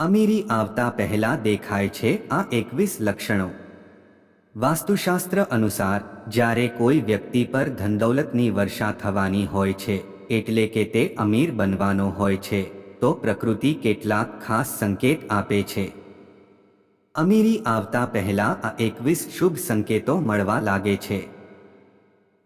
અમીરી આવતા પહેલા દેખાય છે આ એકવીસ લક્ષણો. વાસ્તુશાસ્ત્ર અનુસાર, જ્યારે કોઈ વ્યક્તિ પર ધનદૌલતની વર્ષા થવાની હોય છે, એટલે કે તે અમીર બનવાનો હોય છે, તો પ્રકૃતિ કેટલાક ખાસ સંકેત આપે છે. અમીરી આવતા પહેલા આ એકવીસ શુભ સંકેતો મળવા લાગે છે.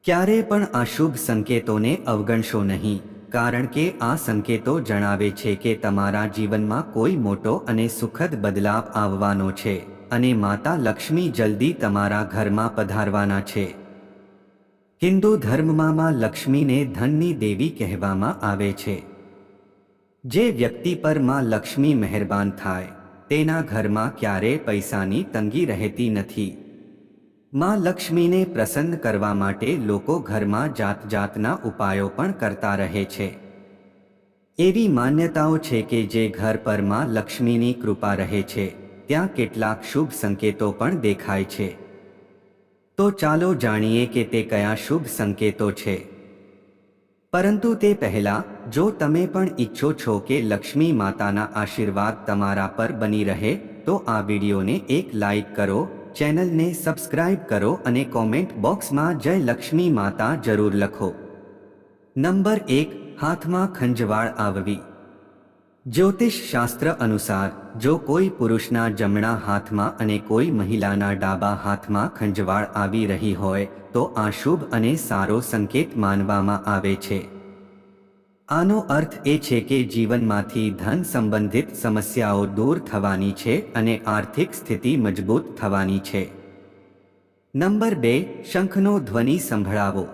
ક્યારે પણ આ શુભ સંકેતોને અવગણશો નહીં. કારણ કે આ સંકેતો જણાવે છે કે તમારા જીવનમાં કોઈ મોટો અને સુખદ બદલાવ આવવાનો છે અને માતા લક્ષ્મી જલ્દી તમારા ઘરમાં પધારવાના છે. હિન્દુ ધર્મમાં માં લક્ષ્મીને ધનની દેવી કહેવામાં આવે છે. જે વ્યક્તિ પરમાં લક્ષ્મી મહેરબાન થાય, તેના ઘરમાં ક્યારેય પૈસાની તંગી રહેતી નથી. માં લક્ષ્મીને પ્રસન્ન કરવા માટે લોકો ઘરમાં જાત જાતના ઉપાયો પણ કરતા રહે છે. એવી માન્યતાઓ છે કે જે ઘર પરમાં લક્ષ્મીની કૃપા રહે છે, ત્યાં કેટલાક શુભ સંકેતો પણ દેખાય છે. તો ચાલો જાણીએ કે તે કયા શુભ સંકેતો છે. પરંતુ તે પહેલા, જો તમે પણ ઈચ્છો છો કે લક્ષ્મી માતાના આશીર્વાદ તમારા પર બની રહે, તો આ વિડીયોને એક લાઈક કરો ચેનલને સબસ્ક્રાઇબ કરો અને કોમેન્ટ બોક્સમાં જય લક્ષ્મી માતા જરૂર લખો. નંબર એક, હાથમાં ખંજવાળ આવવી. જ્યોતિષ શાસ્ત્ર અનુસાર, જો કોઈ પુરુષના જમણા હાથમાં અને કોઈ મહિલાના ડાબા હાથમાં ખંજવાળ આવી રહી હોય, તો આ શુભ અને સારો સંકેત માનવામાં આવે છે. આનો અર્થ એ છે કે જીવનમાંથી ધન સંબંધિત સમસ્યાઓ દૂર થવાની છે અને આર્થિક સ્થિતિ મજબૂત થવાની છે. નંબર બે, શંખનો ધ્વનિ સંભળાવો.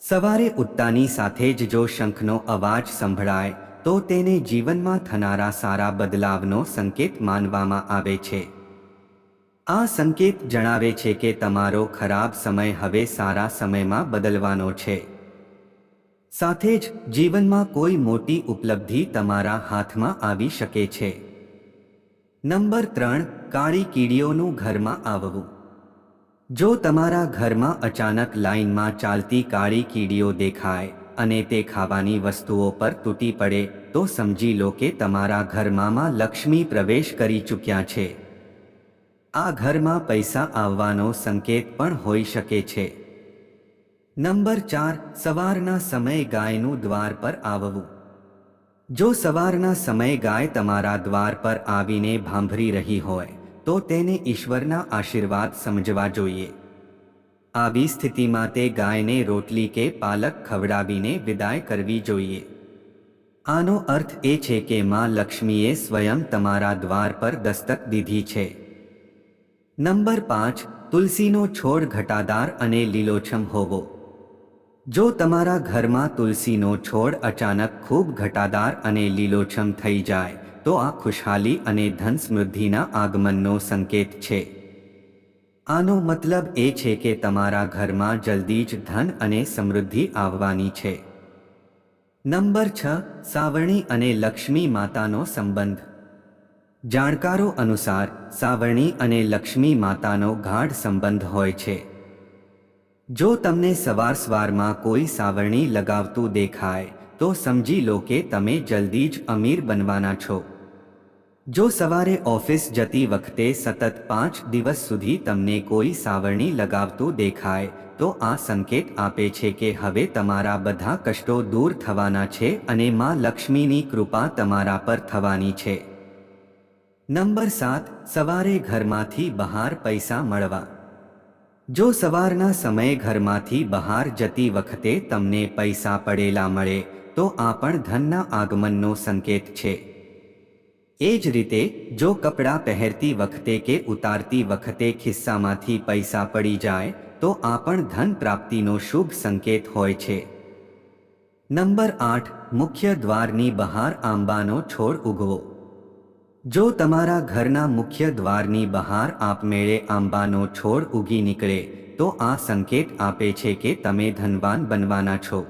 સવારે ઉઠતાની સાથે જ જો શંખનો અવાજ સંભળાય, તો તેને જીવનમાં થનારા સારા બદલાવનો સંકેત માનવામાં આવે છે. આ સંકેત જણાવે છે કે તમારો ખરાબ સમય હવે સારા સમયમાં બદલવાનો છે. સાથે જ જીવનમાં કોઈ મોટી ઉપલબ્ધિ તમારા હાથમાં આવી શકે છે. નંબર ત્રણ, કાળી કીડીઓનું ઘરમાં આવવું. જો તમારા ઘરમાં અચાનક લાઇનમાં ચાલતી કાળી કીડીઓ દેખાય અને તે ખાવાની વસ્તુઓ પર તૂટી પડે, તો સમજી લો કે તમારા ઘરમાં લક્ષ્મી પ્રવેશ કરી ચૂક્યા છે. આ ઘરમાં પૈસા આવવાનો સંકેત પણ હોઈ શકે છે. નંબર ચાર, સવારના સમયે ગાયનું દ્વાર પર આવવું. જો સવારના સમયે ગાય તમારા દ્વાર પર આવીને ભાંભરી રહી હોય, તો તેને ઈશ્વરના આશીર્વાદ સમજવા જોઈએ. આવી સ્થિતિમાં તે ગાયને રોટલી કે પાલક ખવડાવીને વિદાય કરવી જોઈએ. આનો અર્થ એ છે કે માં લક્ષ્મીએ સ્વયં તમારા દ્વાર પર દસ્તક દીધી છે. નંબર પાંચ, તુલસીનો છોડ ઘટાદાર અને લીલોછમ હોવો. જો તમારા ઘરમાં તુલસીનો છોડ અચાનક ખૂબ ઘટાદાર અને લીલોછમ થઈ જાય, તો આ ખુશહાલી અને ધન સમૃદ્ધિના આગમનનો સંકેત છે. આનો મતલબ એ છે કે તમારા ઘરમાં જલ્દી જ ધન અને સમૃદ્ધિ આવવાની છે. નંબર છ, સાવરણી અને લક્ષ્મી માતાનો સંબંધ. જાણકારો અનુસાર, સાવરણી અને લક્ષ્મી માતાનો ગાઢ સંબંધ હોય છે. જો તમને સવાર સવારમાં કોઈ સાવરણી લગાવતું દેખાય, તો સમજી લો કે તમે જલ્દી જ અમીર બનવાના છો. જો સવારે ઓફિસ જતી વખતે સતત પાંચ દિવસ સુધી તમને કોઈ સાવરણી લગાવતું દેખાય, તો આ સંકેત આપે છે કે હવે તમારા બધા કષ્ટો દૂર થવાના છે અને માં લક્ષ્મીની કૃપા તમારા પર થવાની છે. નંબર સાત, સવારે ઘરમાંથી બહાર પૈસા મળવા. જો સવારના સમયે ઘરમાંથી બહાર જતી વખતે તમને પૈસા પડેલા મળે, તો આ પણ ધનના આગમનનો સંકેત છે. એ જ રીતે, જો કપડાં પહેરતી વખતે કે ઉતારતી વખતે ખિસ્સામાંથી પૈસા પડી જાય, તો આ પણ ધન પ્રાપ્તિનો શુભ સંકેત હોય છે. નંબર આઠ, મુખ્ય દ્વારની બહાર આંબાનો છોડ ઉગવો. જો તમારા ઘરના મુખ્ય દ્વારની બહાર આપમેળે આંબાનો છોડ ઉગી નીકળે, તો આ સંકેત આપે છે કે તમે ધનવાન બનવાના છો.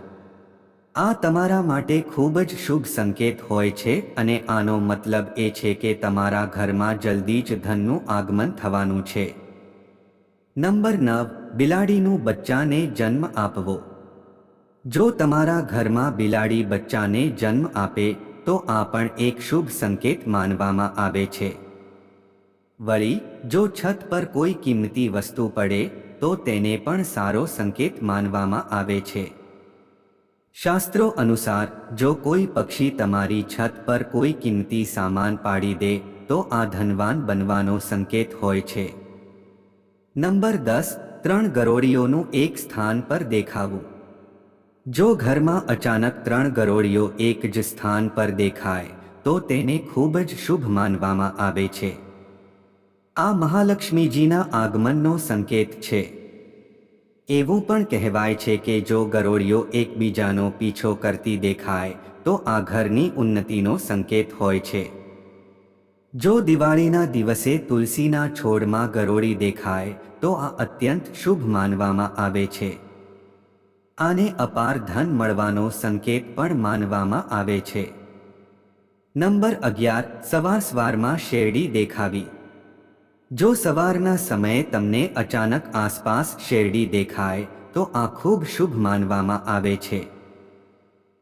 આ તમારા માટે ખૂબ જ શુભ સંકેત હોય છે અને આનો મતલબ એ છે કે તમારા ઘરમાં જલ્દી જ ધનનું આગમન થવાનું છે. નંબર નવ, બિલાડીનું બચ્ચાને જન્મ આપવો. જો તમારા ઘરમાં બિલાડી બચ્ચાને જન્મ આપે તો આ પણ એક શુભ સંકેત માનવામાં આવે છે. વળી, જો છત પર કોઈ કિંમતી વસ્તુ પડે, તો તેને પણ સારો સંકેત માનવામાં આવે છે. શાસ્ત્રો અનુસાર, જો કોઈ પક્ષી તમારી છત પર કોઈ કિંમતી સામાન પાડી દે, તો આ ધનવાન બનવાનો સંકેત હોય છે. નંબર દસ, ત્રણ ગરોળીઓનું એક સ્થાન પર દેખાવું. જો ઘરમાં અચાનક ત્રણ ગરોળીઓ એક જ સ્થાન પર દેખાય, તો તેને ખૂબ જ શુભ માનવામાં આવે છે. આ મહાલક્ષ્મીજીના આગમનનો સંકેત છે. એવું પણ કહેવાય છે કે જો ગરોળીઓ એકબીજાનો પીછો કરતી દેખાય, તો આ ઘરની ઉન્નતિનો સંકેત હોય છે. જો દિવાળીના દિવસે તુલસીના છોડમાં ગરોળી દેખાય, તો આ અત્યંત શુભ માનવામાં આવે છે. આને અપાર ધન મળવાનો સંકેત પણ માનવામાં આવે છે. નંબર અગિયાર સવાર સવારમાં શેરડી દેખાવી. જો સવારના સમયે તમને અચાનક આસપાસ શેરડી દેખાય, તો આ ખૂબ શુભ માનવામાં આવે છે.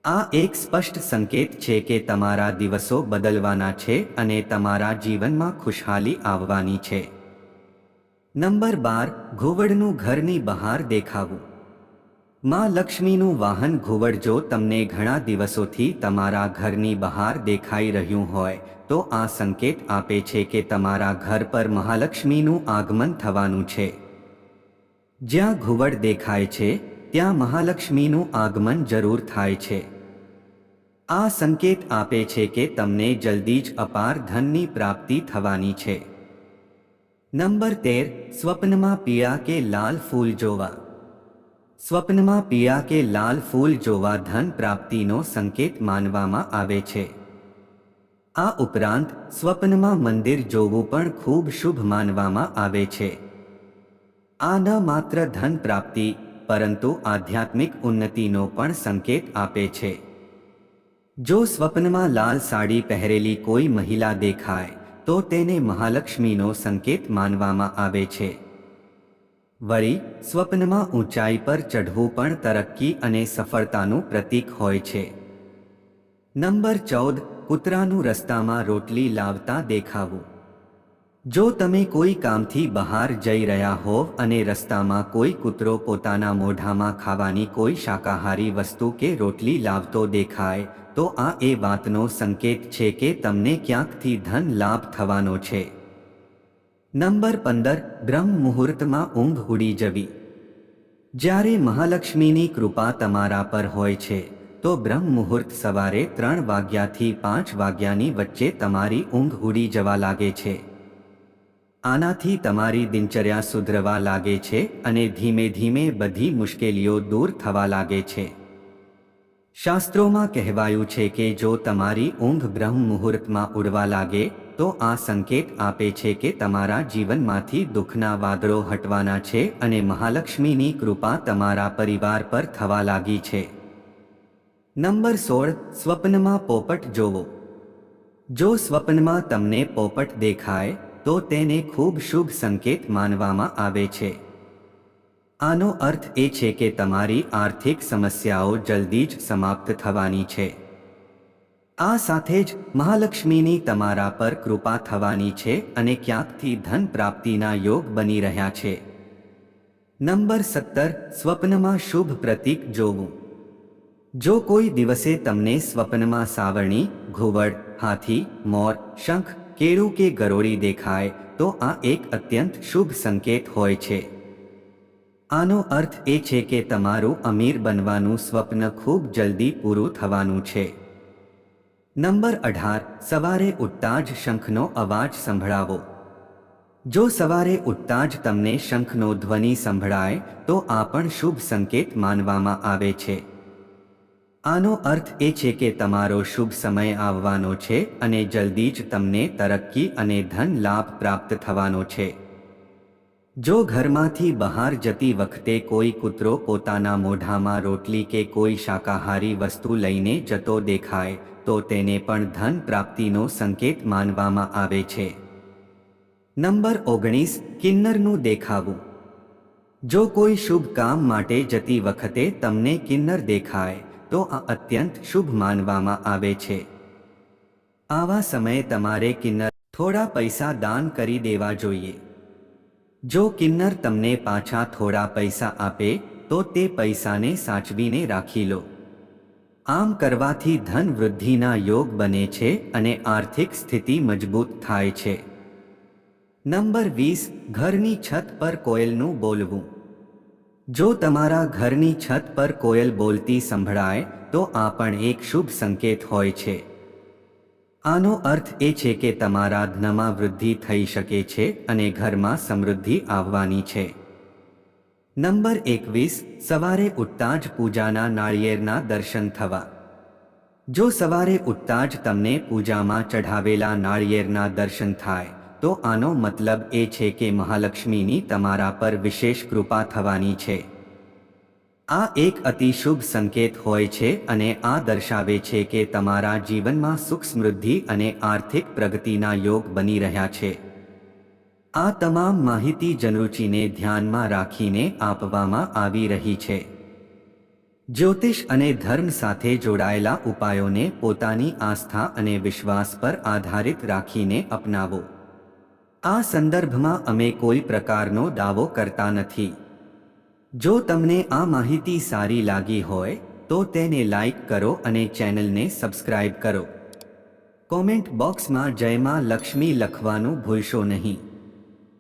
આ એક સ્પષ્ટ સંકેત છે કે તમારા દિવસો બદલવાના છે અને તમારા જીવનમાં ખુશહાલી આવવાની છે. નંબર બાર, ઘોવડનું ઘરની બહાર દેખાવું. માં લક્ષ્મીનું વાહન ઘુવડ જો તમને ઘણા દિવસોથી તમારા ઘરની બહાર દેખાઈ રહ્યું હોય, તો આ સંકેત આપે છે કે તમારા ઘર પર મહાલક્ષ્મીનું આગમન થવાનું છે. જ્યાં ઘુવડ દેખાય છે, ત્યાં મહાલક્ષ્મીનું આગમન જરૂર થાય છે. આ સંકેત આપે છે કે તમને જલ્દી જ અપાર ધનની પ્રાપ્તિ થવાની છે. નંબર તેર, સ્વપ્નમાં પીળા કે લાલ ફૂલ જોવા. સ્વપ્નમાં પિયા કે લાલ ફૂલ જોવા ધન પ્રાપ્તિનો સંકેત માનવામાં આવે છે. આ ઉપરાંત, સ્વપ્નમાં મંદિર જોવું પણ ખૂબ શુભ માનવામાં આવે છે. આ ન માત્ર ધન પ્રાપ્તિ, પરંતુ આધ્યાત્મિક ઉન્નતિનો પણ સંકેત આપે છે. જો સ્વપ્નમાં લાલ સાડી પહેરેલી કોઈ મહિલા દેખાય, તો તેને મહાલક્ષ્મીનો સંકેત માનવામાં આવે છે. વળી, સ્વપ્નમાં ઊંચાઈ પર ચઢવું પણ તરક્કી અને સફળતાનું પ્રતીક હોય છે. નંબર ચૌદ, કૂતરાનું રસ્તામાં રોટલી લાવતા દેખાવું. જો તમે કોઈ કામથી બહાર જઈ રહ્યા હોવ અને રસ્તામાં કોઈ કૂતરો પોતાના મોઢામાં ખાવાની કોઈ શાકાહારી વસ્તુ કે રોટલી લાવતો દેખાય, તો આ એ વાતનો સંકેત છે કે તમને ક્યાંકથી ધન લાભ થવાનો છે. નંબર પંદર, બ્રહ્મ મુહૂર્તમાં ઊંઘ ઉડી જવી. જ્યારે મહાલક્ષ્મીની કૃપા તમારા પર હોય છે, તો બ્રહ્મ મુહૂર્ત સવારે ત્રણ વાગ્યાથી પાંચ વાગ્યાની વચ્ચે તમારી ઊંઘ ઉડી જવા લાગે છે. આનાથી તમારી દિનચર્યા સુધરવા લાગે છે અને ધીમે ધીમે બધી મુશ્કેલીઓ દૂર થવા લાગે છે. શાસ્ત્રોમાં કહેવાયું છે કે જો તમારી ઊંઘ બ્રહ્મ મુહૂર્તમાં ઉડવા લાગે તો આ સંકેત આપે છે કે તમારા જીવનમાંથી દુઃખના વાદળો હટવાના છે અને મહાલક્ષ્મીની કૃપા તમારા પરિવાર પર થવા લાગી છે. નંબર સોળ, સ્વપ્નમાં પોપટ જોવો. જો સ્વપ્નમાં તમને પોપટ દેખાય, તો તેને ખૂબ શુભ સંકેત માનવામાં આવે છે. આનો અર્થ એ છે કે તમારી આર્થિક સમસ્યાઓ જલ્દી જ સમાપ્ત થવાની છે. આ સાથે જ મહાલક્ષ્મીની તમારા પર કૃપા થવાની છે અને ક્યાંકથી ધન પ્રાપ્તિના યોગ બની રહ્યા છે. નંબર સત્તર, સ્વપ્નમાં શુભ પ્રતીક જોવું. જો કોઈ દિવસે તમને સ્વપ્નમાં સાવરણી, ઘુવડ, હાથી, મોર, શંખ, કેળું કે ગરોળી દેખાય, તો આ એક અત્યંત શુભ સંકેત હોય છે. આનો અર્થ એ છે કે તમારું અમીર બનવાનું સ્વપ્ન ખૂબ જલ્દી પૂરું થવાનું છે. નંબર અઢાર, સવારે ઉઠતા જ શંખનો અવાજ સંભળાવો. જો સવારે ઉઠતા જ તમને શંખનો ધ્વનિ સંભળાય, તો આ પણ શુભ સંકેત માનવામાં આવે છે. આનો અર્થ એ છે કે તમારો શુભ સમય આવવાનો છે અને જલ્દી જ તમને તરક્કી અને ધન લાભ પ્રાપ્ત થવાનો છે. જો ઘરમાંથી બહાર જતી વખતે કોઈ કૂતરો પોતાના મોઢામાં રોટલી કે કોઈ શાકાહારી વસ્તુ લઈને જતો દેખાય તો તેને પણ ધન પ્રાપ્તિનો સંકેત માનવામાં આવે છે. નંબર ઓગણીસ, કિન્નરનું દેખાવું. જો કોઈ શુભ કામ માટે જતી વખતે તમને કિન્નર દેખાય, તો આ અત્યંત શુભ માનવામાં આવે છે. આવા સમયે તમારે કિન્નર થોડા પૈસા દાન કરી દેવા જોઈએ. જો કિન્નર તમને પાછા થોડા પૈસા આપે, તો તે પૈસાને સાચવીને રાખી લો. આમ કરવાથી ધન વૃદ્ધિના યોગ બને છે અને આર્થિક સ્થિતિ મજબૂત થાય છે. નંબર વીસ, ઘરની છત પર કોયલનું બોલવું. જો તમારા ઘરની છત પર કોયલ બોલતી સંભળાય, તો આ પણ એક શુભ સંકેત હોય છે. આનો અર્થ એ છે કે તમારા ધનમાં વૃદ્ધિ થઈ શકે છે અને ઘરમાં સમૃદ્ધિ આવવાની છે. નંબર એકવીસ, સવારે ઉઠતા જ પૂજાના નાળિયેરના દર્શન થવા. જો સવારે ઉઠતા જ તમને પૂજામાં ચઢાવેલા નાળિયેરના દર્શન થાય, તો આનો મતલબ એ છે કે મહાલક્ષ્મીની તમારા પર વિશેષ કૃપા થવાની છે. આ એક અતિશુભ સંકેત હોય છે અને આ દર્શાવે છે કે તમારા જીવનમાં સુખ સમૃદ્ધિ અને આર્થિક પ્રગતિના યોગ બની રહ્યા છે. આ તમામ માહિતી જનરુચિને ધ્યાનમાં રાખીને આપવામાં આવી રહી છે. જ્યોતિષ અને ધર્મ સાથે જોડાયેલા ઉપાયોને પોતાની આસ્થા અને વિશ્વાસ પર આધારિત રાખીને અપનાવો. આ સંદર્ભમાં અમે કોઈ પ્રકારનો દાવો કરતા નથી. જો તમને આ માહિતી સારી લાગી હોય, તો તેને લાઈક કરો અને ચેનલને સબસ્ક્રાઇબ કરો. કોમેન્ટ બોક્સમાં જયમાં લક્ષ્મી લખવાનું ભૂલશો નહીં.